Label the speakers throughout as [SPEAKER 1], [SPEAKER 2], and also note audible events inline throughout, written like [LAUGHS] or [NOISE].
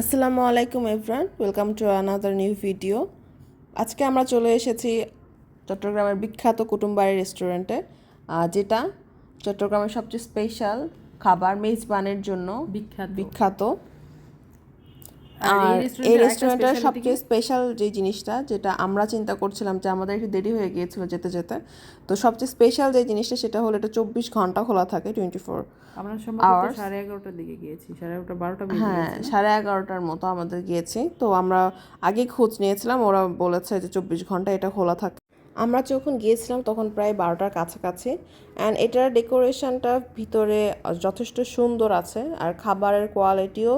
[SPEAKER 1] আসসালামু আলাইকুম everyone welcome to another new video আজকে আমরা চলে এসেছি চট্টগ্রামের বিখ্যাত কুটুমবাড়ি রেস্টুরেন্টে যেটা চট্টগ্রামের সবচেয়ে স্পেশাল খাবার মেজবানের জন্য
[SPEAKER 2] বিখ্যাত।
[SPEAKER 1] বিখ্যাত
[SPEAKER 2] আর এই
[SPEAKER 1] রেস্টুরেন্টের সবচেয়ে স্পেশাল যে জিনিসটা যেটা আমরা চিন্তা করছিলাম যে আমাদের একটু দেরি হয়ে গিয়েছিল যেতে যেতে তো সবচেয়ে স্পেশাল যে জিনিসটা সেটা হলো এটা চব্বিশ ঘণ্টা খোলা থাকে টোয়েন্টি ফোর
[SPEAKER 2] আমরা সম্ভবত সাড়ে এগারোটার দিকে গিয়েছি সাড়ে এগারোটা বারোটা
[SPEAKER 1] হ্যাঁ সাড়ে এগারোটার মতো আমাদের গিয়েছি তো আমরা আগে খোঁজ নিয়েছিলাম ওরা বলেছে যে চব্বিশ ঘণ্টা এটা খোলা থাকে। আমরা যখন গিয়েছিলাম তখন প্রায় বারোটার কাছাকাছি অ্যান্ড এটার ডেকোরেশনটা ভিতরে যথেষ্ট সুন্দর আছে আর খাবারের কোয়ালিটিও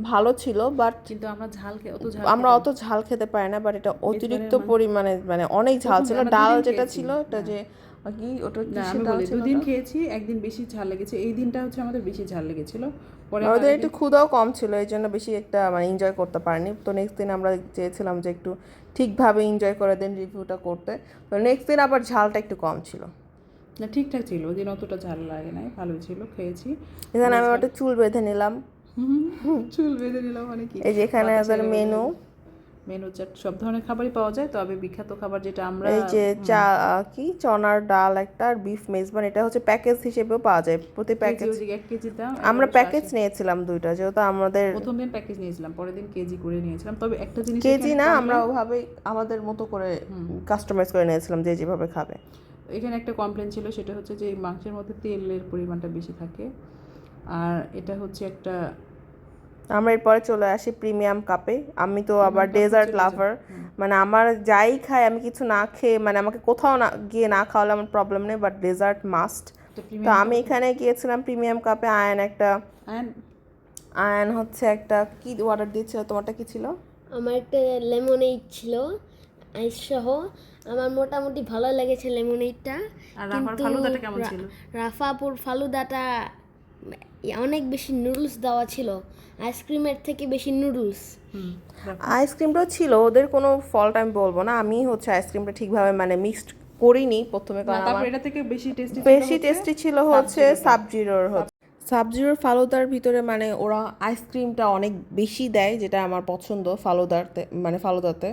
[SPEAKER 1] ভালো ছিল বাট
[SPEAKER 2] কিন্তু আমরা ঝাল অত ঝাল
[SPEAKER 1] আমরা অত ঝাল খেতে পারি না বাট এটা অতিরিক্ত
[SPEAKER 2] মানে-
[SPEAKER 1] পরিমাণে মানে অনেক ঝাল ছিল। ডাল যেটা ছিল এটা যে কি ওটা
[SPEAKER 2] দুদিন খেয়েছি একদিন বেশি ঝাল লেগেছে এই দিনটা হচ্ছে আমাদের বেশি ঝাল লেগেছিল। পরে
[SPEAKER 1] ওদের একটু ক্ষুদাও কম ছিল এই জন্য বেশি একটা মানে এনজয় করতে পারিনি। তো নেক্সট দিন আমরা চেয়েছিলাম যে একটু ঠিকভাবে এনজয় করে দেন রিভিউটা করতে। তো নেক্সট দিন আবার ঝালটা একটু কম ছিল।
[SPEAKER 2] না ঠিকঠাক ছিল ওই দিন অতটা ঝাল লাগে নাই ভালোই ছিল খেয়েছি।
[SPEAKER 1] এখানে আমি একটা চুল বেঁধে নিলাম।
[SPEAKER 2] চুল বেঁধে নিলাম মানে কি?
[SPEAKER 1] এই যে এখানে ওদের মেনু।
[SPEAKER 2] মেনু চাট সব ধরনের খাবারই পাওয়া যায় তবে বিখ্যাত খাবার যেটা আমরা
[SPEAKER 1] এই যে চা কি? চনার ডাল একটা আর বিফ মেজবান এটা হচ্ছে প্যাকেজ হিসেবেও পাওয়া যায় প্রতি প্যাকেজ
[SPEAKER 2] কেজি এক কেজি দাম
[SPEAKER 1] আমরা প্যাকেজ নিয়েছিলাম দুইটা যেহেতু আমাদের
[SPEAKER 2] প্রথম দিন প্যাকেজ নিয়েছিলাম পরের দিন কেজি করে নিয়েছিলাম তবে একটা জিনিস
[SPEAKER 1] কেজি না আমরা ওভাবেই আমাদের মতো করে কাস্টমাইজ করে নিয়েছিলাম যে যেভাবে খাবে।
[SPEAKER 2] এখানে একটা কমপ্লেন ছিল সেটা হচ্ছে যে মাংসের মধ্যে তেলের পরিমাণটা বেশি থাকে। আর এটা হচ্ছে একটা
[SPEAKER 1] আমরা এরপরে চলে আসি প্রিমিয়াম কাপে। আমি তো আবার ডেজার্ট লাভার। মানে আমার যাই খাই আমি কিছু না খেয়ে মানে আমাকে কোথাও না গিয়ে না খাওয়ালে আমার প্রবলেম নেই বাট ডেজার্ট মাস্ট তো আমি এখানে গিয়েছিলাম প্রিমিয়াম কাপে আয়ন একটা আয়ন হচ্ছে একটা কি অর্ডার দিয়েছিল তোমারটা কি ছিল?
[SPEAKER 3] আমার একটা লেমনেইড ছিল আইস সহ। আমার মোটামুটি ভালো লেগেছে লেমনেইডটা
[SPEAKER 2] আর রাফার ফালুদাটা কেমন ছিল?
[SPEAKER 3] রাফাপুর ফালুদাটা অনেক বেশি নুডলস দেওয়া ছিল। আইসক্রিমের থেকে বেশি নুডলস।
[SPEAKER 1] আইসক্রিমটাও ছিল ওদের কোনো ফল্ট আমি বলব না। আমি হচ্ছে আইসক্রিমটা ঠিকভাবে মানে মিক্সড করিনি প্রথমে কারণ
[SPEAKER 2] তারপর এটা থেকে বেশি টেস্টি
[SPEAKER 1] বেশি টেস্টি ছিল হচ্ছে সাবজিরোর হচ্ছে। সাবজিরোর ফালুদার ভিতরে মানে ওরা আইসক্রিমটা অনেক বেশি দেয় যেটা আমার পছন্দ ফালুদারতে মানে ফালুদাতে।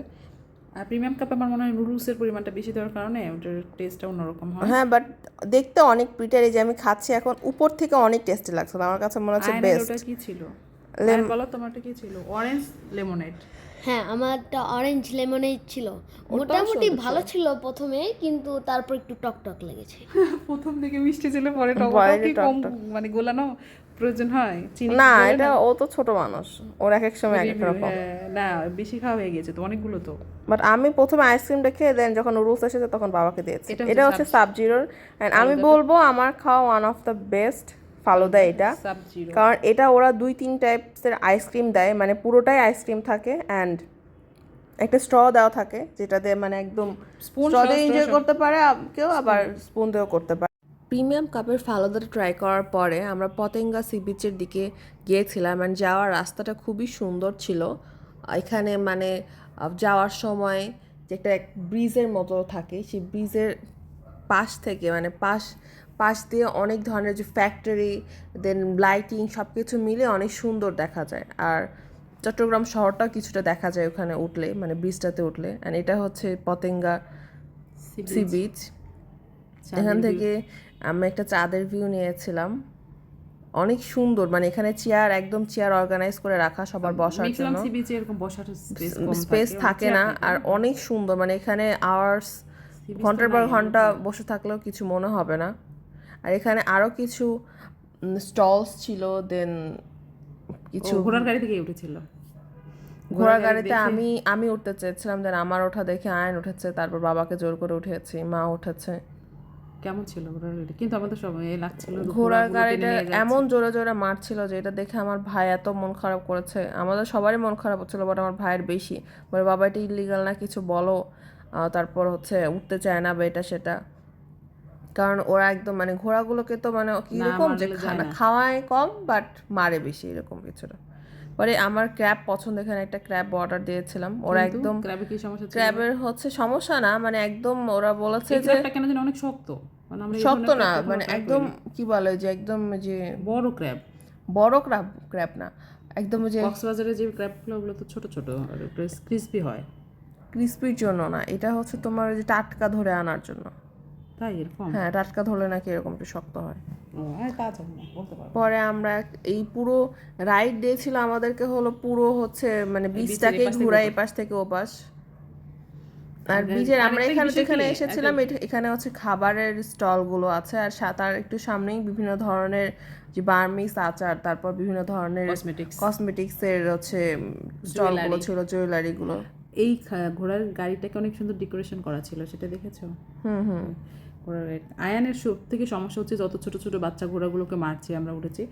[SPEAKER 2] আর প্রিমিয়াম কাপে আমার মনে হয় নুডলসের পরিমাণটা বেশি দেওয়ার কারণে ওটার টেস্টটা অন্যরকম হয়।
[SPEAKER 1] হ্যাঁ বাট দেখতে অনেক প্রিটার এই যে আমি খাচ্ছি এখন উপর থেকে অনেক টেস্টি লাগছে। আমার কাছে মনে হচ্ছে বেস্ট
[SPEAKER 2] ওটা কি ছিল? লেমন বলো তোমারটা কি ছিল? অরেঞ্জ লেমনেড
[SPEAKER 3] হ্যাঁ আমারটা অরেঞ্জ লেমনেইড ছিল। মোটামুটি ভালো ছিল। প্রথমে কিন্তু তারপর একটু টক টক লেগেছে। [LAUGHS]
[SPEAKER 2] প্রথম দিকে মিষ্টি ছিল পরে টকটাও কি কম মানে গোলানো প্রয়োজন হয়? চিনি
[SPEAKER 1] না এটা ও তো ছোট মানুষ। ওর এক এক সময় এক এক রকম।
[SPEAKER 2] হ্যাঁ, না বেশি খাওয়া হয়ে গেছে তো অনেকগুলো তো।
[SPEAKER 1] বাট আমি প্রথমে আইসক্রিমটা খেয়ে দেন যখন নুডলস এসেছে তখন বাবাকে দিয়েছি।
[SPEAKER 2] এটা হচ্ছে
[SPEAKER 1] এটা হচ্ছে সাবজিরোর আমি বলব আমার খাওয়া one of the best falooda এটা। কারণ এটা ওরা দুই তিন টাইপসের আইসক্রিম দেয়। মানে পুরোটাই আইসক্রিম থাকে অ্যান্ড একটা স্ট্র দেওয়া থাকে যেটা দিয়ে মানে একদম
[SPEAKER 2] সহ
[SPEAKER 1] দিয়ে এনজয় করতে পারে কেউ আবার স্পুন দিয়েও করতে পারে। প্রিমিয়াম কাপের ফালুদাটা ট্রাই করার পরে আমরা পতেঙ্গা সি বিচের দিকে গিয়েছিলাম অ্যান্ড যাওয়ার রাস্তাটা খুবই সুন্দর ছিল। এখানে মানে যাওয়ার সময় যে একটা ব্রিজের মতো থাকে সেই ব্রিজের পাশ থেকে মানে পাশ পাশ দিয়ে অনেক ধরনের যে ফ্যাক্টরি দেন লাইটিং সব কিছু মিলে অনেক সুন্দর দেখা যায়। আর চট্টগ্রাম শহরটাও কিছুটা দেখা যায় ওখানে উঠলে মানে ব্রিজটাতে উঠলে। অ্যান্ড এটা হচ্ছে পতেঙ্গা সি বিচ এখান থেকে আমি একটা চাঁদের ভিউ নিয়েছিলাম। অনেক সুন্দর মানে এখানে চেয়ার একদম চেয়ার অর্গানাইজ করে রাখা সবার বসার জন্য।
[SPEAKER 2] স্পেস
[SPEAKER 1] থাকে না আর অনেক সুন্দর মানে এখানে আওয়ার্স ঘণ্টার পর ঘণ্টা বসে থাকলেও কিছু মনে হবে না। আর এখানে আরও কিছু স্টলস ছিল দেন কিছু
[SPEAKER 2] ঘোড়ার গাড়ি থেকে উঠেছিল।
[SPEAKER 1] ঘোড়ার গাড়িতে আমি আমি উঠতে চেয়েছিলাম দেন আমার ওঠা দেখে আয়ন উঠেছে তারপর বাবাকে জোর করে উঠেছি মা উঠেছে।
[SPEAKER 2] কেমন ছিল ঘোড়ার গাড়ি কিন্তু আমাদের সবাই লাগছিল
[SPEAKER 1] ঘোড়ার গাড়িটা এমন জোরে জোরে মারছিল যে এটা দেখে আমার ভাই এত মন খারাপ করেছে। আমাদের সবারই মন খারাপ হচ্ছিল বাট আমার ভাইয়ের বেশি। বলে বাবা এটা ইলিগাল না কিছু বলো। তারপর হচ্ছে উঠতে চায় না বা এটা সেটা। কারণ ওরা একদম মানে ঘোড়াগুলোকে তো মানে কীরকম যে খানা খাওয়ায় কম বাট মারে বেশি এরকম কিছুটা। পরে আমার ক্র্যাব পছন্দ এখানে একটা ক্র্যাব অর্ডার দিয়েছিলাম। ওরা একদম
[SPEAKER 2] ক্র্যাবে কি সমস্যা
[SPEAKER 1] ক্র্যাবের হচ্ছে সমস্যা না মানে একদম ওরা বলেছে যে
[SPEAKER 2] কেন জানি অনেক শক্ত। মানে আমরা
[SPEAKER 1] শক্ত না মানে একদম কি বলে যে একদম যে
[SPEAKER 2] বড় ক্র্যাব
[SPEAKER 1] বড় ক্র্যাব ক্র্যাব না। একদম যে
[SPEAKER 2] কক্সবাজারে যে ক্র্যাবগুলো ওগুলো তো ছোট ছোট আর ক্রিসপি হয়।
[SPEAKER 1] ক্রিস্পির জন্য না এটা হচ্ছে তোমার যে টাটকা ধরে আনার জন্য।
[SPEAKER 2] তাই এরকম?
[SPEAKER 1] হ্যাঁ টাটকা ধরলে নাকি এরকম একটু শক্ত হয়।
[SPEAKER 2] হ্যাঁ
[SPEAKER 1] পরে আমরা এই পুরো রাইড ডে ছিল আমাদেরকে হলো পুরো হচ্ছে মানে বীজটাকে ঘুরাই এই পাশ থেকে ও পাশ আর বীজের আমরা এখানে যেখানে এসেছিলাম এখানে হচ্ছে খাবারের স্টলগুলো আছে আর সা- তার একটু সামনেই বিভিন্ন ধরনের যে বার্মিস আচার তারপর বিভিন্ন ধরনের
[SPEAKER 2] Cosmetics.
[SPEAKER 1] কসমেটিক্স এর হচ্ছে স্টলগুলো ছিল জুয়েলারি গুলো।
[SPEAKER 2] এই ঘোড়ার গাড়িটাকে অনেক সুন্দর ডেকোরেশন করা ছিল সেটা দেখেছ?
[SPEAKER 1] হুম। হুম।
[SPEAKER 2] ঘোড়ার আয়ানের সব থেকে সমস্যা হচ্ছে যত ছোট ছোট বাচ্চা ঘোড়াগুলোকে মারছে আমরা উঠেছি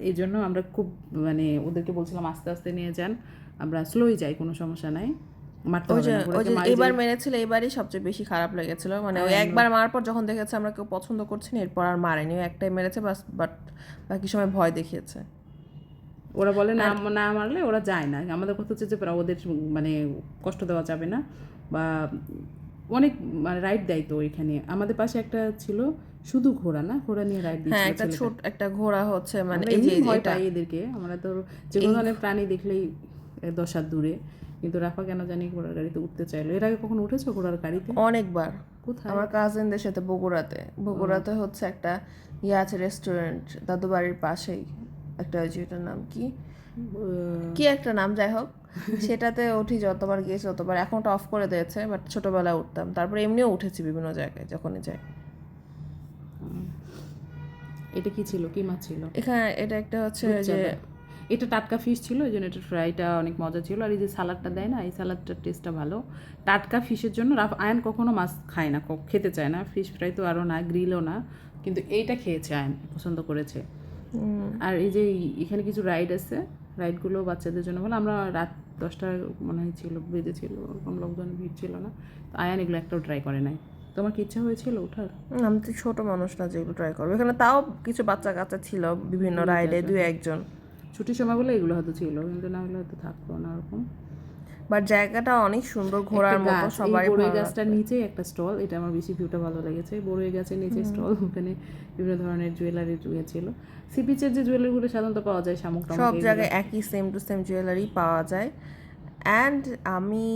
[SPEAKER 2] এই জন্য আমরা খুব মানে ওদেরকে বলছিলাম আস্তে আস্তে নিয়ে যান আমরা স্লোই যাই কোনো সমস্যা নাই
[SPEAKER 1] এবার মেরেছিল এবারই সবচেয়ে বেশি খারাপ লেগেছিল মানে ওই একবার মারার পর যখন দেখেছে আমরা কেউ পছন্দ করছি না এরপর আর মারেনি একটাই মেরেছে বাস বাট বাকি সময় ভয় দেখিয়েছে।
[SPEAKER 2] ওরা বলে না না মারলে ওরা যায় না আমাদের কথা হচ্ছে যে ওদের মানে কষ্ট দেওয়া যাবে না বা অনেক মানে রাইড দেয় তো এখানে আমাদের পাশে একটা ছিল শুধু ঘোড়া না ঘোড়া নিয়ে রাইড
[SPEAKER 1] হ্যাঁ একটা ছোট একটা ঘোড়া হচ্ছে মানে এই যে এটা
[SPEAKER 2] এদেরকে। আমরা তো যে কোনো ধরনের প্রাণী দেখলেই দশ হাত দূরে। কিন্তু রাফা কেন জানি ঘোড়ার গাড়িতে উঠতে চাইলো। এর আগে কখনো উঠেছো ঘোড়ার গাড়িতে?
[SPEAKER 1] অনেকবার।
[SPEAKER 2] কোথায়?
[SPEAKER 1] আমার কাজিনদের সাথে বগুড়াতে। বগুড়াতে হচ্ছে একটা ইয়ে আছে রেস্টুরেন্ট দাদু বাড়ির পাশেই। একটা ওই যে নাম কি? কি একটা নাম যাই হোক। [LAUGHS] সেটাতে উঠি যতবার গিয়েছি ততবার। এখন ওটা অফ করে দিয়েছে বাট ছোটবেলায় উঠতাম। তারপরে এমনিও উঠেছি বিভিন্ন জায়গায় যখনই যাই।
[SPEAKER 2] এটা কি ছিল? কি মাছ ছিল?
[SPEAKER 1] এখানে এটা একটা হচ্ছে যে
[SPEAKER 2] এটা টাটকা ফিশ ছিল ওই জন্য এটা ফ্রাইটা অনেক মজা ছিল। আর এই যে সালাডটা দেয় না এই সালাডটার টেস্টটা ভালো। টাটকা ফিশের জন্য রাফ আয়ন কখনো মাছ খায় না খেতে চায় না। ফিশ ফ্রাই তো আরও না গ্রিলও না। কিন্তু এইটা খেয়েছে আয়ন পছন্দ করেছে। আর এই যে এখানে কিছু রাইড আছে। রাইডগুলো বাচ্চাদের জন্য বলে আমরা রাত দশটা মনে হয় ছিল বেজেছিল ওরকম লোকজন ভিড় ছিল না। তো আয়ান এগুলো একটাও ট্রাই করে নাই। তোমার কি ইচ্ছা হয়েছিল ওঠার?
[SPEAKER 1] আমি তো ছোট মানুষ না যেগুলো ট্রাই করব। এখানে তাও কিছু বাচ্চা কাচ্চা ছিল বিভিন্ন রাইডে দুই একজন।
[SPEAKER 2] ছুটির সময় বলে এগুলো হয়তো ছিল কিন্তু না হলে হয়তো থাকতো না ওরকম।
[SPEAKER 1] বাট জায়গাটা অনেক সুন্দর ঘোরার মতো
[SPEAKER 2] এই বড়ই গাছটার নিচে একটা স্টল এটা আমার বেশি ভিউটা ভালো লেগেছে। বড়ই গাছের নিচে স্টল ওখানে বিভিন্ন ধরনের জুয়েলারি ইয়ে ছিল সি বিচের যে জুয়েলারিগুলো সাধারণত পাওয়া যায় শামুক
[SPEAKER 1] সব জায়গায় একই সেম টু সেম জুয়েলারি পাওয়া যায়। অ্যান্ড আমি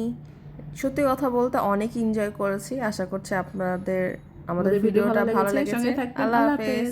[SPEAKER 1] সত্যি কথা বলতে অনেক এনজয় করেছি। আশা করছি আপনাদের আমাদের
[SPEAKER 2] আমাদের ভিডিও
[SPEAKER 1] ভিডিওটা ভালো লেগেছে। আল্লাহ
[SPEAKER 2] হাফেজ।